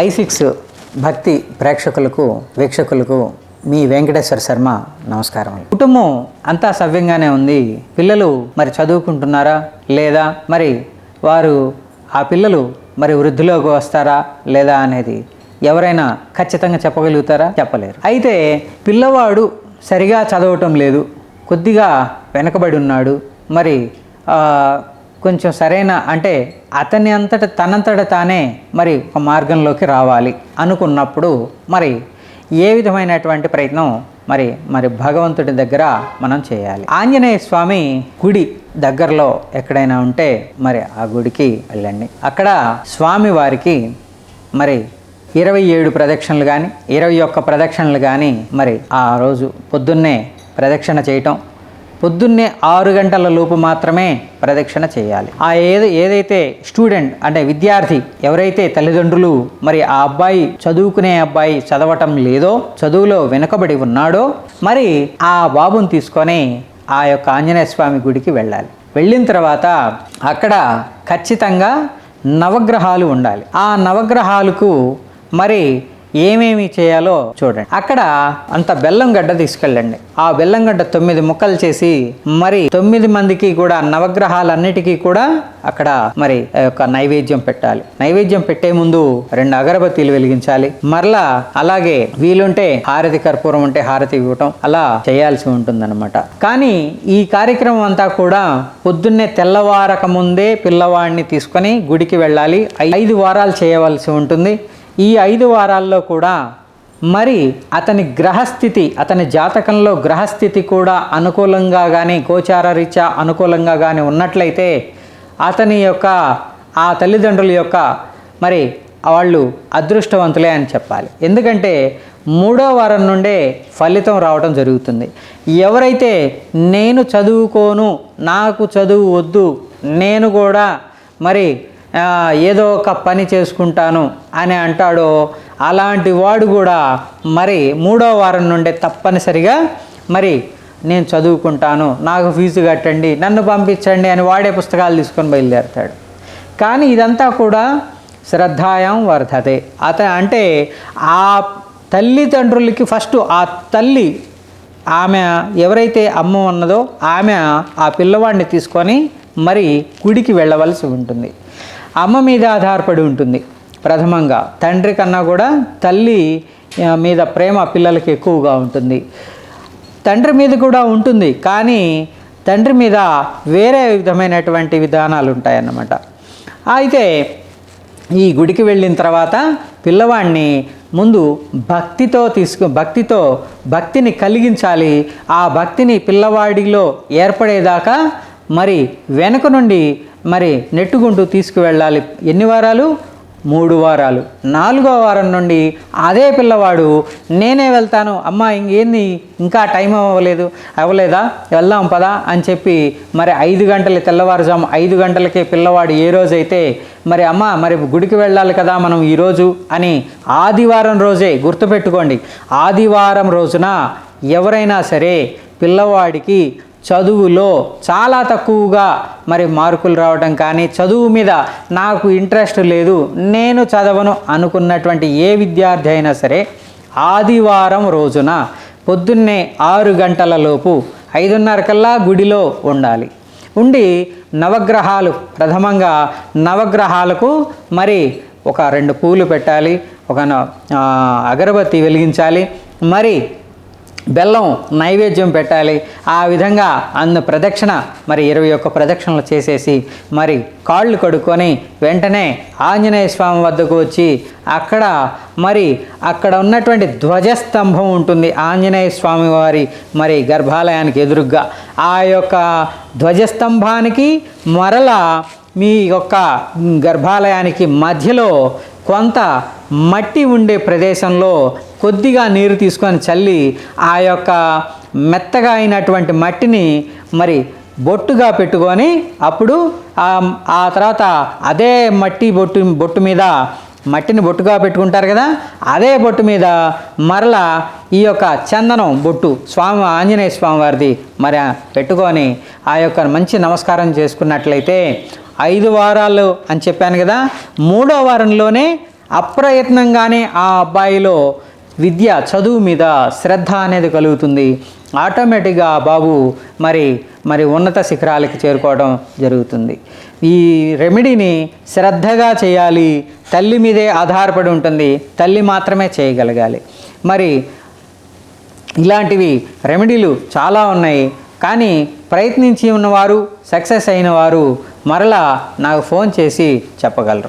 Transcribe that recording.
I six భక్తి ప్రేక్షకులకు వీక్షకులకు మీ వెంకటేశ్వర శర్మ నమస్కారం. కుటుంబం అంతా సవ్యంగానే ఉంది. పిల్లలు మరి చదువుకుంటున్నారా? లేదా? మరి వారు ఆ పిల్లలు మరి వృద్ధిలోకి వస్తారా? లేదా? అనేది ఎవరైనా ఖచ్చితంగా చెప్పగలుగుతారా? చెప్పలేరు. అయితే పిల్లవాడు సరిగా చదవటం లేదు. కొద్దిగా వెనకబడి ఉన్నాడు. మరి కొంచెం సరైన అంటే అతని అంతట తనంతట తానే మరి ఒక మార్గంలోకి రావాలి అనుకున్నప్పుడు మరి ఏ విధమైనటువంటి ప్రయత్నం మరి మరి భగవంతుడి దగ్గర మనం చేయాలి. ఆంజనేయ స్వామి గుడి దగ్గరలో ఎక్కడైనా ఉంటే మరి ఆ గుడికి వెళ్ళండి. అక్కడ స్వామి వారికి మరి ఇరవై ఏడు ప్రదక్షిణలు కానీ ఇరవై ఒక్క ప్రదక్షిణలు కానీ మరి ఆ రోజు పొద్దున్నే ప్రదక్షిణ చేయటం పొద్దున్నే ఆరు గంటల లోపు మాత్రమే ప్రదక్షిణ చేయాలి. ఆ ఏది ఏదైతే స్టూడెంట్ అంటే విద్యార్థి ఎవరైతే తల్లిదండ్రులు మరి ఆ అబ్బాయి చదువుకునే అబ్బాయి చదవటం లేదో చదువులో వెనుకబడి ఉన్నాడో మరి ఆ బాబుని తీసుకొని ఆ యొక్క ఆంజనేయ స్వామి గుడికి వెళ్ళాలి. వెళ్ళిన తర్వాత అక్కడ ఖచ్చితంగా నవగ్రహాలు ఉండాలి. ఆ నవగ్రహాలకు మరి ఏమేమి చేయాలో చూడండి. అక్కడ అంత బెల్లం గడ్డ తీసుకెళ్ళండి. ఆ బెల్లం గడ్డ తొమ్మిది ముక్కలు చేసి మరి తొమ్మిది మందికి కూడా నవగ్రహాలన్నిటికీ కూడా అక్కడ మరి ఆ యొక్క నైవేద్యం పెట్టాలి. నైవేద్యం పెట్టే ముందు రెండు అగరబత్తీలు వెలిగించాలి. మరలా అలాగే వీలుంటే హారతి కర్పూరం ఉంటే హారతి ఇవ్వటం అలా చేయాల్సి ఉంటుందన్నమాట. కానీ ఈ కార్యక్రమం అంతా కూడా పొద్దున్నే తెల్లవారక ముందే పిల్లవాడిని తీసుకొని గుడికి వెళ్ళాలి. ఐదు వారాలు చేయవలసి ఉంటుంది. ఈ ఐదు వారాల్లో కూడా మరి అతని గ్రహస్థితి అతని జాతకంలో గ్రహస్థితి కూడా అనుకూలంగా కానీ గోచార రీత్యా అనుకూలంగా కానీ ఉన్నట్లయితే అతని యొక్క ఆ తల్లిదండ్రుల యొక్క మరి వాళ్ళు అదృష్టవంతులే అని చెప్పాలి. ఎందుకంటే మూడో వారం నుండే ఫలితం రావడం జరుగుతుంది. ఎవరైతే నేను చదువుకోను నాకు చదువు వద్దు నేను కూడా మరి ఏదో ఒక పని చేసుకుంటాను అని అంటాడో అలాంటి వాడు కూడా మరి మూడో వారం నుండే తప్పనిసరిగా మరి నేను చదువుకుంటాను నాకు ఫీజు కట్టండి నన్ను పంపించండి అని వాడే పుస్తకాలు తీసుకొని బయలుదేరుతాడు. కానీ ఇదంతా కూడా శ్రద్ధాయం వర్ధతే. అత అంటే ఆ తల్లిదండ్రులకి ఫస్ట్ ఆ తల్లి ఆమె ఎవరైతే అమ్మ ఉన్నదో ఆమె ఆ పిల్లవాడిని తీసుకొని మరి గుడికి వెళ్ళవలసి ఉంటుంది. అమ్మ మీద ఆధారపడి ఉంటుంది ప్రథమంగా. తండ్రి కన్నా కూడా తల్లి మీద ప్రేమ పిల్లలకి ఎక్కువగా ఉంటుంది. తండ్రి మీద కూడా ఉంటుంది కానీ తండ్రి మీద వేరే విధమైనటువంటి విధానాలు ఉంటాయన్నమాట. అయితే ఈ గుడికి వెళ్ళిన తర్వాత పిల్లవాడిని ముందు భక్తితో తీసుకు భక్తితో భక్తిని కలిగించాలి. ఆ భక్తిని పిల్లవాడిలో ఏర్పడేదాకా మరి వెనుక నుండి మరి నెట్టుకుంటూ తీసుకువెళ్ళాలి. ఎన్ని వారాలు? మూడు వారాలు. నాలుగో వారం నుండి అదే పిల్లవాడు నేనే వెళ్తాను. అమ్మ ఇంకేంది? ఇంకా టైం అవ్వలేదు. అవ్వలేదా? వెళ్దాం పదా. అని చెప్పి మరి ఐదు గంటల తెల్లవారుజాము ఐదు గంటలకే పిల్లవాడు ఏ రోజైతే మరి అమ్మ మరి గుడికి వెళ్ళాలి కదా మనం ఈరోజు అని ఆదివారం రోజే గుర్తుపెట్టుకోండి. ఆదివారం రోజున ఎవరైనా సరే పిల్లవాడికి చదువులో చాలా తక్కువగా మరి మార్కులు రావడం కానీ చదువు మీద నాకు ఇంట్రెస్ట్ లేదు నేను చదవను అనుకున్నటువంటి ఏ విద్యార్థి అయినా సరే ఆదివారం రోజున పొద్దున్నే ఆరు గంటల లోపు ఐదున్నర కల్లా గుడిలో ఉండాలి. ఉండి నవగ్రహాలు ప్రథమంగా నవగ్రహాలకు మరి ఒక రెండు పూలు పెట్టాలి ఒక న- అగరబత్తి వెలిగించాలి మరి బెల్లం నైవేద్యం పెట్టాలి. ఆ విధంగా అన్న ప్రదక్షిణ మరి ఇరవై ఒక్క ప్రదక్షిణలు చేసేసి మరి కాళ్ళు కడుక్కొని వెంటనే ఆంజనేయ స్వామి వద్దకు వచ్చి అక్కడ మరి అక్కడ ఉన్నటువంటి ధ్వజస్తంభం ఉంటుంది ఆంజనేయ స్వామి వారి మరి గర్భాలయానికి ఎదురుగ్గా. ఆ యొక్క ధ్వజస్తంభానికి మరలా మీ యొక్క గర్భాలయానికి మధ్యలో కొంత మట్టి ఉండే ప్రదేశంలో కొద్దిగా నీరు తీసుకొని చల్లి ఆ యొక్క మెత్తగా అయినటువంటి మట్టిని మరి బొట్టుగా పెట్టుకొని అప్పుడు ఆ- తర్వాత అదే మట్టి బొట్టు బొట్టు మీద మట్టిని బొట్టుగా పెట్టుకుంటారు కదా అదే బొట్టు మీద మరలా ఈ యొక్క చందనం బొట్టు స్వామి ఆంజనేయ స్వామి వారిది మరి పెట్టుకొని ఆ యొక్క మంచి నమస్కారం చేసుకున్నట్లయితే ఐదు వారాలు అని చెప్పాను కదా మూడో వారంలోనే అప్రయత్నంగానే ఆ అబ్బాయిలో విద్య చదువు మీద శ్రద్ధ అనేది కలుగుతుంది. ఆటోమేటిక్గా ఆ బాబు మరి మరి ఉన్నత శిఖరాలకి చేరుకోవడం జరుగుతుంది. ఈ రెమెడీని శ్రద్ధగా చేయాలి. తల్లి మీదే ఆధారపడి ఉంటుంది. తల్లి మాత్రమే చేయగలగాలి. మరి ఇలాంటివి రెమెడీలు చాలా ఉన్నాయి. కానీ ప్రయత్నించి ఉన్నవారు సక్సెస్ అయిన వారు మరలా నాకు ఫోన్ చేసి చెప్పగలరు.